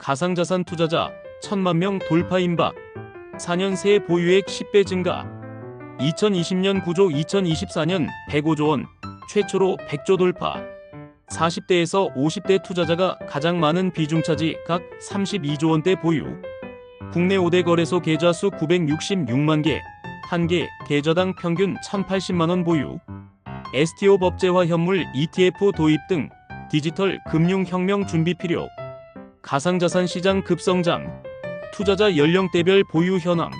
가상자산 투자자 1000만 명 돌파 임박. 4년 새 보유액 10배 증가. 2020년 9조 2024년 105조 원. 최초로 100조 돌파. 40대에서 50대 투자자가 가장 많은 비중 차지 각 32조 원대 보유. 국내 5대 거래소 계좌 수 966만 개. 한 개 계좌당 평균 1,080만 원 보유. STO 법제화 현물 ETF 도입 등 디지털 금융 혁명 준비 필요. 가상자산 시장 급성장. 투자자 연령대별 보유 현황.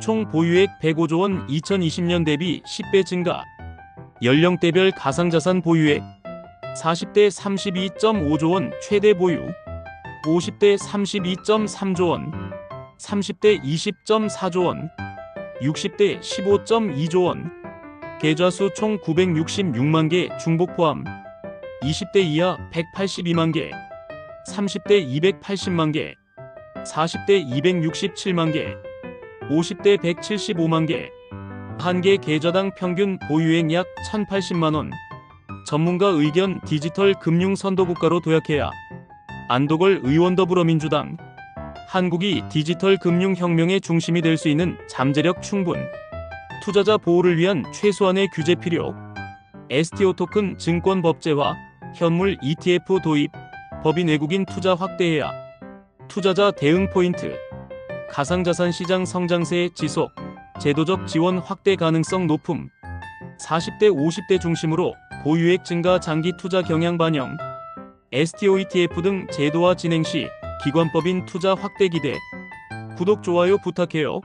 총 보유액 105조 원 2020년 대비 10배 증가. 연령대별 가상자산 보유액 40대 32.5조 원 최대 보유. 50대 32.3조 원. 30대 20.4조 원. 60대 15.2조 원. 계좌 수 총 966만 개 중복 포함. 20대 이하 182만 개. 30대 280만 개. 40대 267만 개. 50대 175만 개. 한 개 계좌당 평균 보유액 약 1,080만 원. 전문가 의견 디지털 금융 선도국가로 도약해야. 안도걸 의원 더불어민주당. 한국이 디지털 금융 혁명의 중심이 될 수 있는 잠재력 충분. 투자자 보호를 위한 최소한의 규제 필요. STO 토큰 증권 법제화, 현물 ETF 도입, 법인 외국인 투자 확대해야. 투자자 대응 포인트. 가상자산 시장 성장세 지속, 제도적 지원 확대 가능성 높음. 40대 50대 중심으로 보유액 증가 장기 투자 경향 반영. STO ETF 등 제도화 진행 시 기관법인 투자 확대 기대. 구독 좋아요 부탁해요.